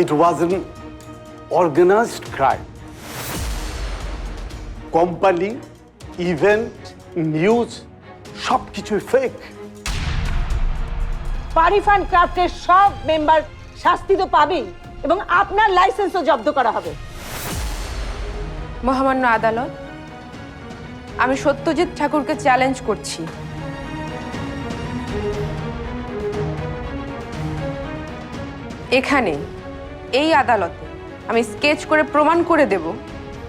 It was an organized crime. Company event news সব কিছুই fake পারিফান ক্রাফটের সব মেম্বার শাস্তি তো পাবেই এবং আপনার লাইসেন্সও জব্দ করা হবে। মহামান্য আদালত আমি সত্যজিৎ ঠাকুরকে চ্যালেঞ্জ করছি। এখানে এই আদালতে আমি স্কেচ করে প্রমাণ করে দেব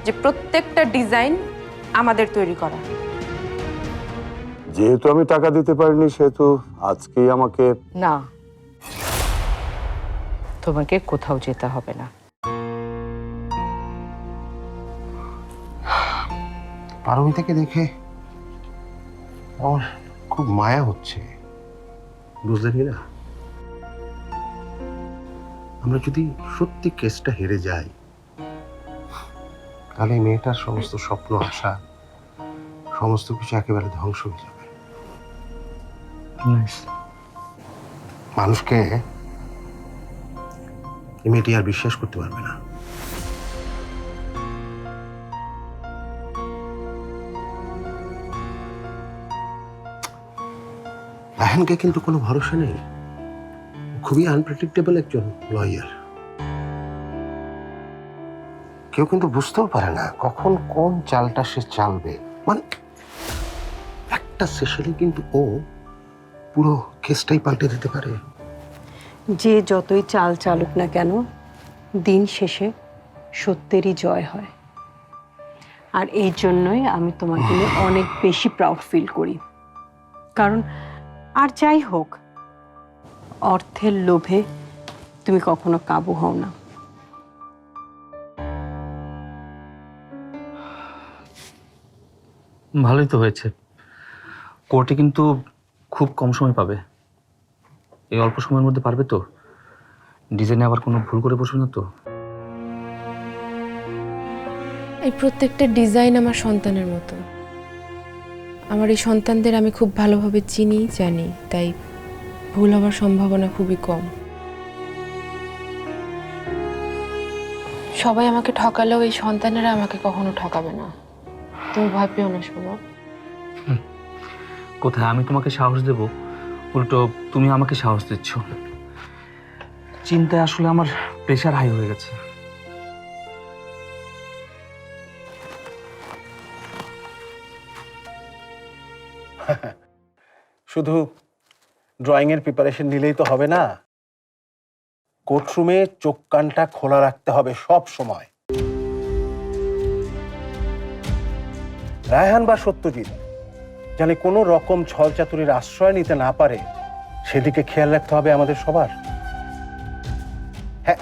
যে প্রত্যেকটা ডিজাইন আমাদের তৈরি করা। যেহেতু আমি টাকা দিতে পারিনি সেহেতু আজকেই আমাকে না। তোমাকে কোথাও যেতে হবে না। পারমিতাকে দেখে আমার খুব মায়া হচ্ছে। বুঝলেন না? আমরা যদি সত্যি কেসটা হেরে যাই তাহলে মেয়েটার সমস্ত স্বপ্ন আশা সমস্ত কিছু একেবারে ধ্বংস হয়ে যাবে। মানুষকে মেয়েটি আর বিশ্বাস করতে পারবে না। রাহানকে কিন্তু কোনো ভরসা নেই। খুবই আনপ্রেডিক্টেবল একজন লয়ার কেউ কিন্তু বুঝতেও পারে না কখন কোন চালটা সে চালবে। মানে একটা সেশনে কিন্তু ও পুরো কেসটাই পাল্টে দিতে পারে। যে যতই চাল চালুক না কেন দিন শেষে সত্যেরই জয় হয়। আর এই জন্যই আমি তোমাকে নিয়ে অনেক বেশি প্রাউড ফিল করি। কারণ আর যাই হোক অর্থের লোভে তুমি কখনো কাবু হও না। ভালোই তো হয়েছে। কোর্টে কিন্তু খুব কম সময় পাবে। এই অল্প সময়ের মধ্যে পারবে তো? ডিজাইনে আবার কোনো ভুল করে বসবে না তো? এই প্রত্যেকটা ডিজাইন আমার সন্তানের মতো। আমার এই সন্তানদের আমি খুব ভালোভাবে চিনি জানি তাই ভুল হওয়ার সম্ভাবনা খুবই কম। সবাই আমাকে ঠকালেও এই সন্তানেরা আমাকে কখনো ঠকাবে না। তুমি ভয় পেও না শোনো কোথায়? আমি তোমাকে সাহস দেব। উল্টো তুমি আমাকে সাহস দিচ্ছ। চিন্তায় আসলে আমার প্রেশার হাই হয়ে গেছে। শুধু ড্রয়িংয়ের প্রিপারেশন নিলেই তো হবে না। কোর্টরুমে চোখ কানটা খোলা রাখতে হবে সব সময়। রায়হান বা সত্যজিৎ যেন কোনো রকম ছল চাতুরির আশ্রয় নিতে না পারে সেদিকে খেয়াল রাখতে হবে আমাদের সবার। হ্যাঁ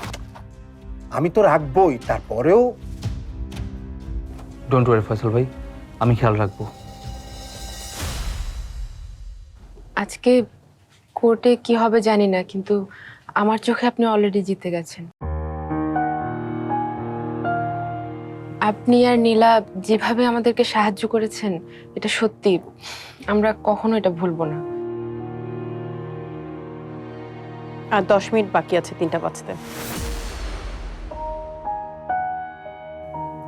আমি তো রাখবই তারপরেও ডোন্ট ওয়ারি ফয়সাল ভাই আমি খেয়াল রাখব। আজকে কোর্টে কি হবে জানি না কিন্তু আমার চোখে আপনি অলরেডি জিতে গেছেন। আপনি আর নীলা যেভাবে আমাদেরকে সাহায্য করেছেন এটা সত্যি আমরা কখনো এটা ভুলবো না। আর দশ মিনিট বাকি আছে তিনটা বাজতে।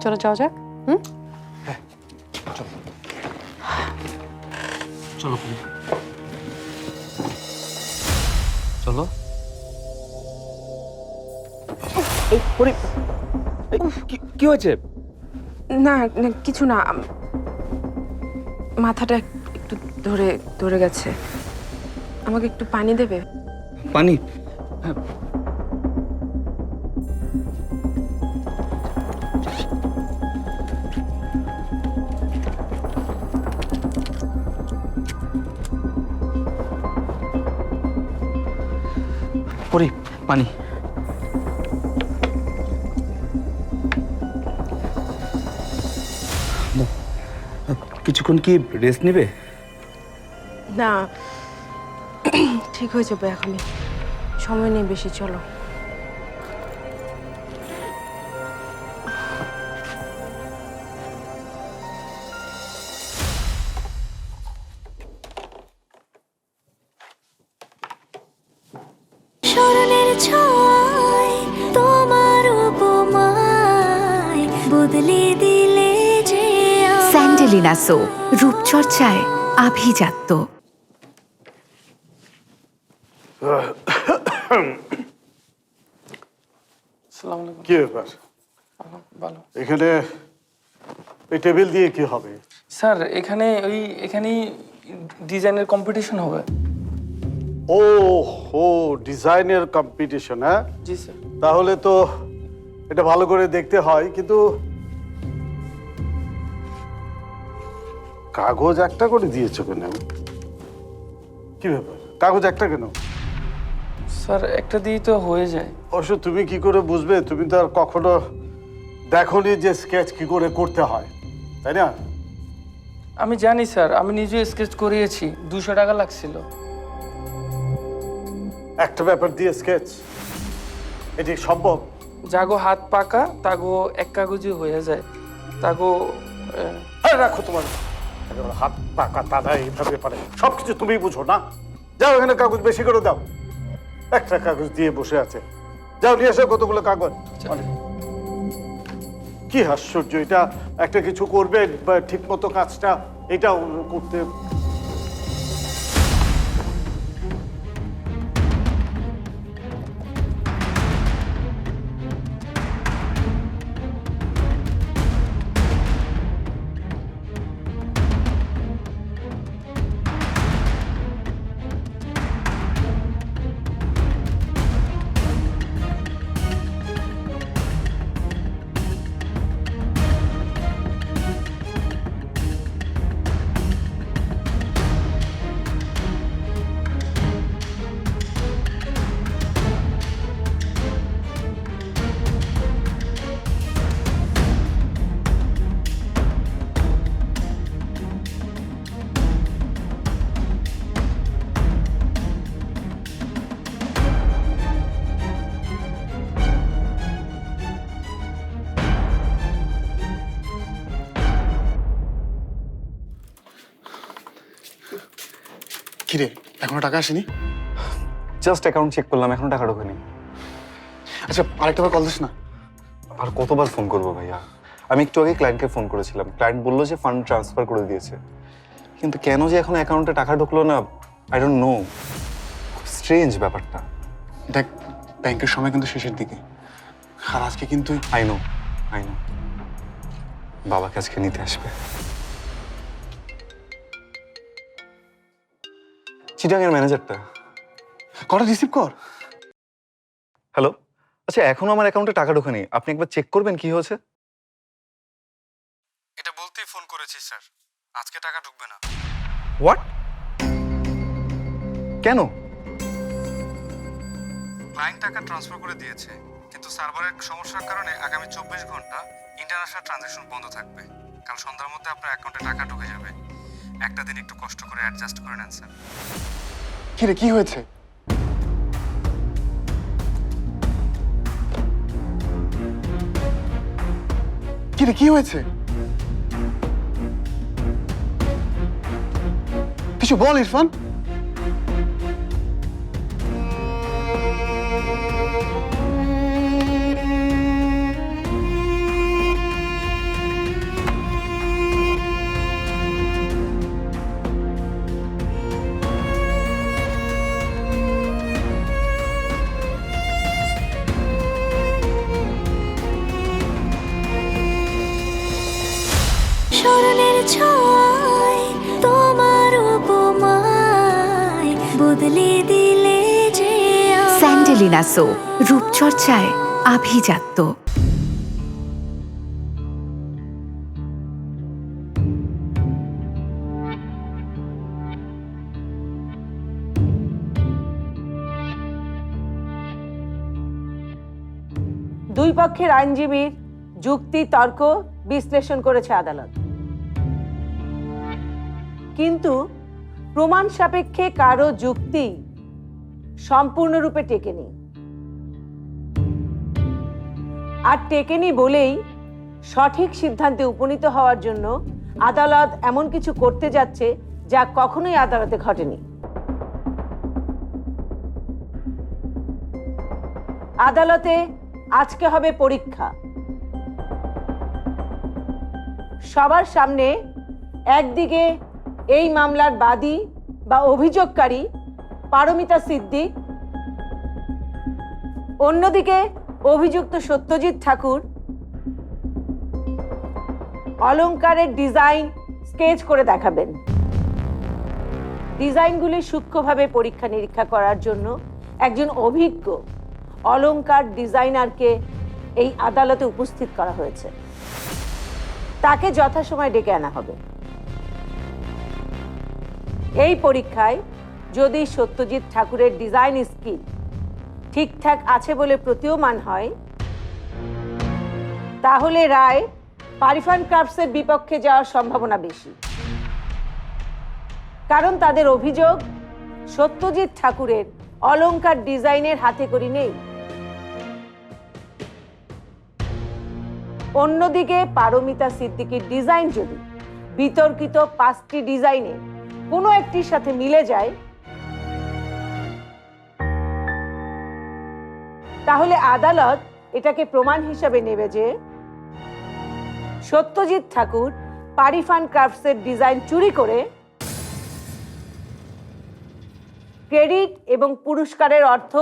চলো যাওয়া যাক চলো। পুরি। চলো কি হয়েছে? না না, কিছু না আম- মাথাটা একটু ধরে ধরে গেছে। আমাকে একটু পানি দেবে? পানি? পানি। কিছুক্ষণ কি রেস্ট নেবে? না ঠিক হয়ে যাবে এখনই। সময় নেই বেশি চলো। স্যান্ডেলিনা সো রূপচর্চায় আভিজাত্য। কি ব্যাপার? এখানে এই টেবিল দিয়ে কি হবে? স্যার এখানে ওই এখানেই ডিজাইনের কম্পিটিশন হবে। ও হো ডিজাইনের কম্পিটিশন হ্যাঁ? জি স্যার। তাহলে তো এটা ভালো করে দেখতে হয় কিন্তু কাগজ একটা করে দিয়েছ কেন? কি ব্যাপার? কাগজ একটা কেন? স্যার একটা দিয়েই তো হয়ে যায়। অবশ্য তুমি কি করে বুঝবে? তুমি তো আর কখনো দেখোনি যে স্কেচ কি করে করতে হয় তাই না? আমি জানি স্যার। আমি নিজে স্কেচ করিয়েছি। দুশো টাকা লাগছিল। একটা ব্যাপার দিয়ে স্কেচ এটি সম্ভব? জাগো হাত পাকা তাগো এক কাগজে হয়ে যায়। তাগো রাখো তোমার। একেবারে হাত পাকা তারা এইভাবে পারে। সব কিছু তুমি বুঝো না? যাও এখানে কাগজ বেশি করে দাও। একটা কাগজ দিয়ে বসে আছে। যাও নিয়ে এসো কতগুলো কাগজ। কি আশ্চর্য এটা একটা কিছু করবে ঠিক মতো কাজটা এটা করতে এখনও টাকা আসেনি? জাস্ট অ্যাকাউন্ট চেক করলাম এখনও টাকা ঢোকেনি। আচ্ছা আরেকটা বার কল দিস না। আর কতবার ফোন করব ভাইয়া? আমি একটু আগে ক্লায়েন্টকে ফোন করেছিলাম। ক্লায়েন্ট বলল যে ফান্ড ট্রান্সফার করে দিয়েছে। কিন্তু কেন যে এখন অ্যাকাউন্টে টাকা ঢুকলো না আই ডোন্ট নো স্ট্রেঞ্জ ব্যাপারটা। দেখ ব্যাংকের সময় কিন্তু শেষের দিকে। আর আজকে কিন্তু আই নো আই নো বাবাকে আজকে নিতে আসবে। চিটাঙের ম্যানেজারটা কটা রিসিভ কর? হ্যালো আচ্ছা এখনও আমার অ্যাকাউন্টে টাকা ঢোকেনি। আপনি একবার চেক করবেন কি হয়েছে? এটা বলতেই ফোন করেছি স্যার আজকে টাকা ঢুকবে না। হোয়াট কেন? ক্লায়েন্ট টাকা ট্রান্সফার করে দিয়েছে কিন্তু সার্ভারের সমস্যার কারণে আগামী চব্বিশ ঘণ্টা ইন্টারন্যাশনাল ট্রানজ্যাকশন বন্ধ থাকবে। কাল সন্ধ্যার মধ্যে আপনার অ্যাকাউন্টে টাকা ঢুকে যাবে। একটা দিন একটু কষ্ট করে অ্যাডজাস্ট করে নেন স্যার কি রে কি হয়েছে? কিরে, কি হয়েছে? কিছু বল, ইরফান। বদলে দিলে যে স্যান্ডেলিনা সো রূপচর্চায় আভিজাত্য। দুই পক্ষের আইনজীবীর যুক্তি তর্ক বিশ্লেষণ করেছে আদালত। কিন্তু প্রমাণ সাপেক্ষে কারও যুক্তি সম্পূর্ণরূপে টেকেনি। আর টেকেনি বলেই সঠিক সিদ্ধান্তে উপনীত হওয়ার জন্য আদালত এমন কিছু করতে যাচ্ছে যা কখনোই আদালতে ঘটেনি। আদালতে আজকে হবে পরীক্ষা। সবার সামনে একদিকে এই মামলার বাদী বা অভিযোগকারী পারমিতা সিদ্দিক। অন্যদিকে অভিযুক্ত সত্যজিৎ ঠাকুর অলংকারের ডিজাইন স্কেচ করে দেখাবেন। ডিজাইনগুলি সূক্ষ্মভাবে পরীক্ষা নিরীক্ষা করার জন্য একজন অভিজ্ঞ অলঙ্কার ডিজাইনারকে এই আদালতে উপস্থিত করা হয়েছে। তাকে যথাসময় ডেকে আনা হবে। এই পরীক্ষায় যদি সত্যজিৎ ঠাকুরের ডিজাইন স্কিল ঠিকঠাক আছে বলে প্রতীয়মান হয়, তাহলে রায় পারিফান ক্রাফটসের বিপক্ষে যাওয়ার সম্ভাবনা বেশি। কারণ তাদের অভিযোগ, সত্যজিৎ ঠাকুরের অলঙ্কার ডিজাইনের হাতে করি নেই। অন্যদিকে পারমিতা সিদ্দিকীর ডিজাইন যদি বিতর্কিত পাঁচটি ডিজাইনের কোনো একটির সাথে মিলে যায়, তাহলে আদালত এটাকে প্রমাণ হিসাবে নেবে যে সত্যজিৎ ঠাকুর পারিফান ক্রাফটসের ডিজাইন চুরি করে ক্রেডিট এবং পুরস্কারের অর্থ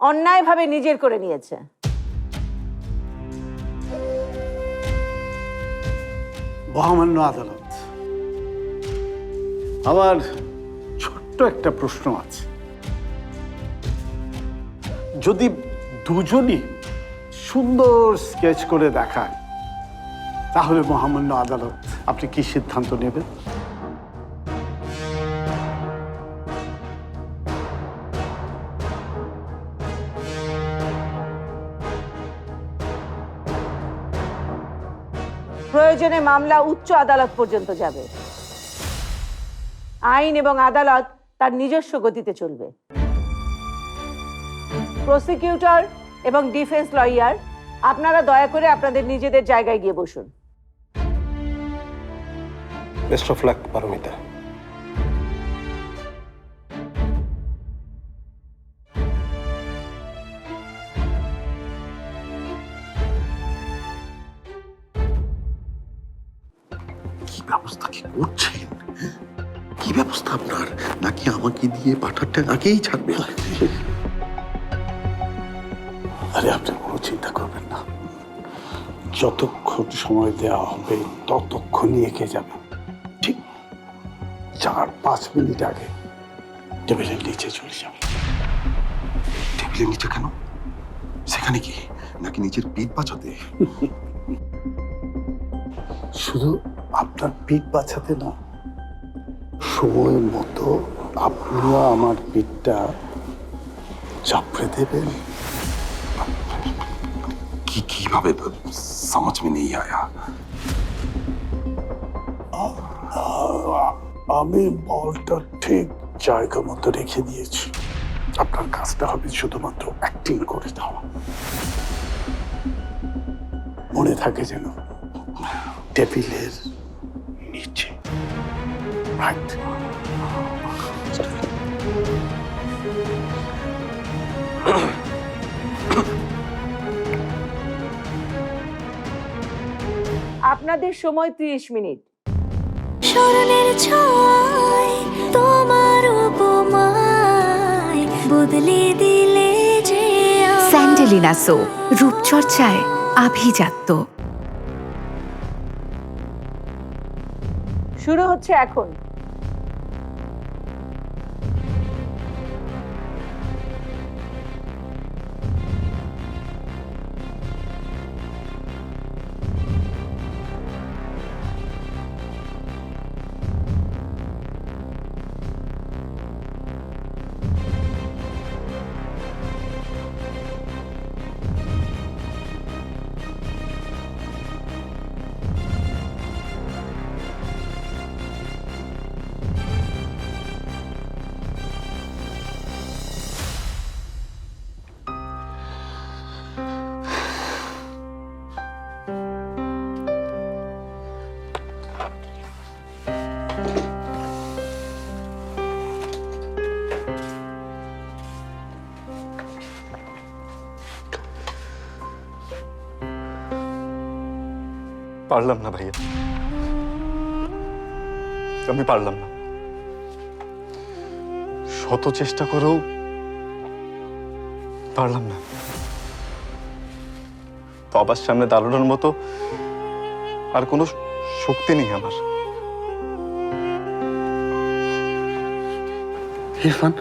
অন্যায়ভাবে নিজের করে নিয়েছে। মহামান্য আদালত। আমার ছোট্ট একটা প্রশ্ন আছে। যদি দুজনই সুন্দর স্কেচ করে দেখায়, তাহলে মহামান্য আদালত আপনি কি সিদ্ধান্ত নেবেন? প্রয়োজনে মামলা উচ্চ আদালত পর্যন্ত যাবে। আইন এবং আদালত তার নিজস্ব গতিতে চলবে। প্রসিকিউটর এবং ডিফেন্স লয়ার আপনারা দয়া করে আপনাদের নিজেদের জায়গায় গিয়ে বসুন। বেস্ট অফ লাক পারমিতা কি ব্যবস্থা কি করছেন? ব্যবস্থা আপনার? নাকি আমাকে দিয়ে পাঠারটা আগেই ছাড়বে? আরে আপনি কোনো চিন্তা করবেন না। যতক্ষণ সময় দেওয়া হবে ততক্ষণই এগিয়ে যাবে। ঠিক চার পাঁচ মিনিট আগে। টেবিলের নিচে চলে যাবে। টেবিলের নিচে কেন? সেখানে কি? নাকি নিজের পিঠ বাঁচাতে? শুধু আপনার পিঠ বাঁচাতে না সময় মতো আপনিও আমার পিঠটা চাপড়ে দেবেন। কি কীভাবে সমাজ মে নেই আয়া? আমি বলটা ঠিক জায়গা মতো রেখে দিয়েছি। আপনার কাজটা হবে শুধুমাত্র অ্যাক্টিং করে দেওয়া। মনে থাকে যেন টেবিলের রাইট আপনাদের সময় ত্রিশ মিনিট। স্মরণের ছয় তোমার উপমায় বদলে দিলে যে। স্যান্ডেলিনা সো রূপচর্চায় আভিজাত্য। শুরু হচ্ছে এখন। পারলাম না ভাইয়া। আমি পারলাম না। শত চেষ্টা করেও পারলাম না। বাবার সামনে দাঁড়ানোর মতো আর কোনো শক্তি নেই আমার। ইরফান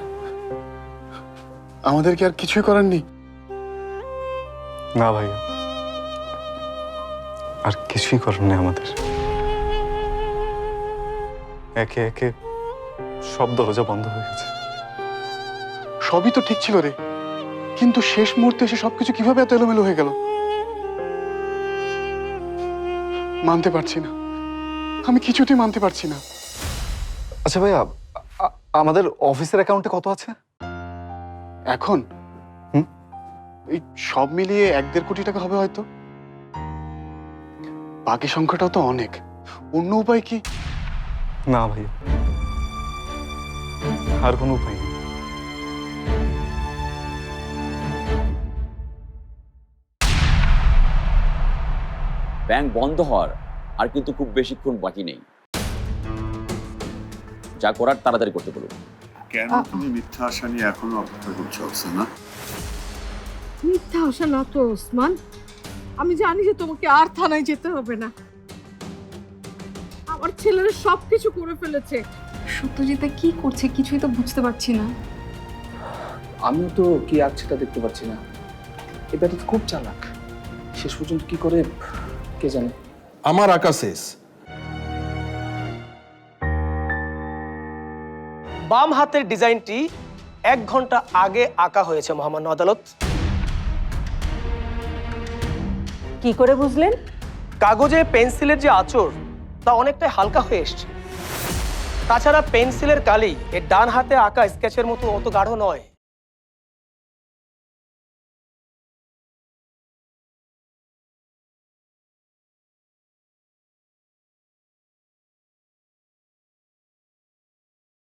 আমাদের কি আর কিছুই করার নেই? না ভাইয়া। আর কিছুই করার নেই আমাদের। একে একে সব দরজা বন্ধ হয়ে গেছে। সবই তো ঠিক ছিল রে। কিন্তু শেষ মুহূর্তে এসে সবকিছু কীভাবে এত এলোমেলো হয়ে গেল? মানতে পারছি না। আমি কিছুতেই মানতে পারছি না। আচ্ছা ভাইয়া আমাদের অফিসের অ্যাকাউন্টে কত আছে? এখন? হুম? এই সব মিলিয়ে এক দেড় কোটি টাকা হবে হয়তো। বাকি সংখ্যাটাও তো অনেক। অন্য উপায় কি? না ভাইয়া আর কোনো উপায় নেই। ব্যাংক বন্ধ হওয়ার আর কিন্তু খুব বেশিক্ষণ বাকি নেই। যা করার তাড়াতাড়ি করতে বলুন। কেন তুমি মিথ্যা আশা নিয়ে এখনও অপেক্ষা করছ অক্সানা মিথ্যা আশা না তো ওসমান। আমি জানি যে তোমাকে আর থানায় যেতে হবে না। আমার ছেলেরা সব কিছু করে ফেলেছে। সত্যজিতা কি করছে কিছুই তো বুঝতে পারছি না। আমিও তো কি আছে তা দেখতে পাচ্ছি না। এটা তো খুব চালাক। শেষ পর্যন্ত কি করে কে জানে? আমার আঁকা শেষ। বাম হাতের ডিজাইনটি এক ঘণ্টা আগে আঁকা হয়েছে মহামান্য আদালত। কি করে বুঝলেন? কাগজে পেন্সিলের যে আঁচড়, তা অনেকটাই হালকা হয়ে এসছে। তাছাড়া পেন্সিলের কালি এর ডান হাতে আঁকা স্কেচের মতো অত গাঢ় নয়।